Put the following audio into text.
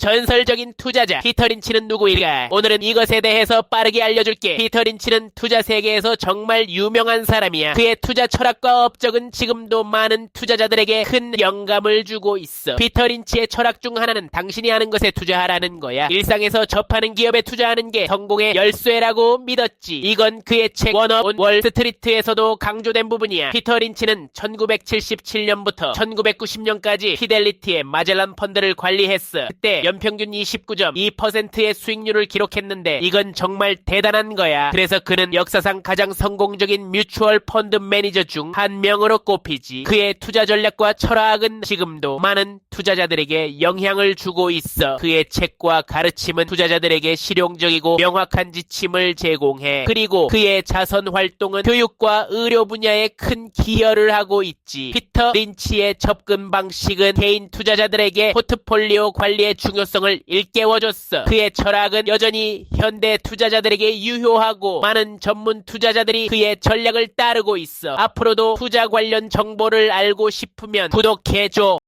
전설적인 투자자 피터 린치는 누구일까? 오늘은 이것에 대해서 빠르게 알려줄게. 피터 린치는 투자 세계에서 정말 유명한 사람이야. 그의 투자 철학과 업적은 지금도 많은 투자자들에게 큰 영감을 주고 있어. 피터 린치의 철학 중 하나는 당신이 하는 것에 투자하라는 거야. 일상에서 접하는 기업에 투자하는 게 성공의 열쇠라고 믿었지. 이건 그의 책 원업 온 월스트리트에서도 강조된 부분이야. 피터 린치는 1977년부터 1990년까지 피델리티의 마젤란 펀드를 관리했어. 그때 연평균 29.2%의 수익률을 기록했는데 이건 정말 대단한 거야. 그래서 그는 역사상 가장 성공적인 뮤추얼 펀드 매니저 중 한 명으로 꼽히지. 그의 투자 전략과 철학은 지금도 많은 투자자들에게 영향을 주고 있어. 그의 책과 가르침은 투자자들에게 실용적이고 명확한 지침을 제공해. 그리고 그의 자선 활동은 교육과 의료 분야에 큰 기여를 하고 있지. 피터 린치의 접근 방식은 개인 투자자들에게 포트폴리오 관리의 중요 성을 일깨워줬어. 그의 철학은 여전히 현대 투자자들에게 유효하고 많은 전문 투자자들이 그의 전략을 따르고 있어. 앞으로도 투자 관련 정보를 알고 싶으면 구독해줘.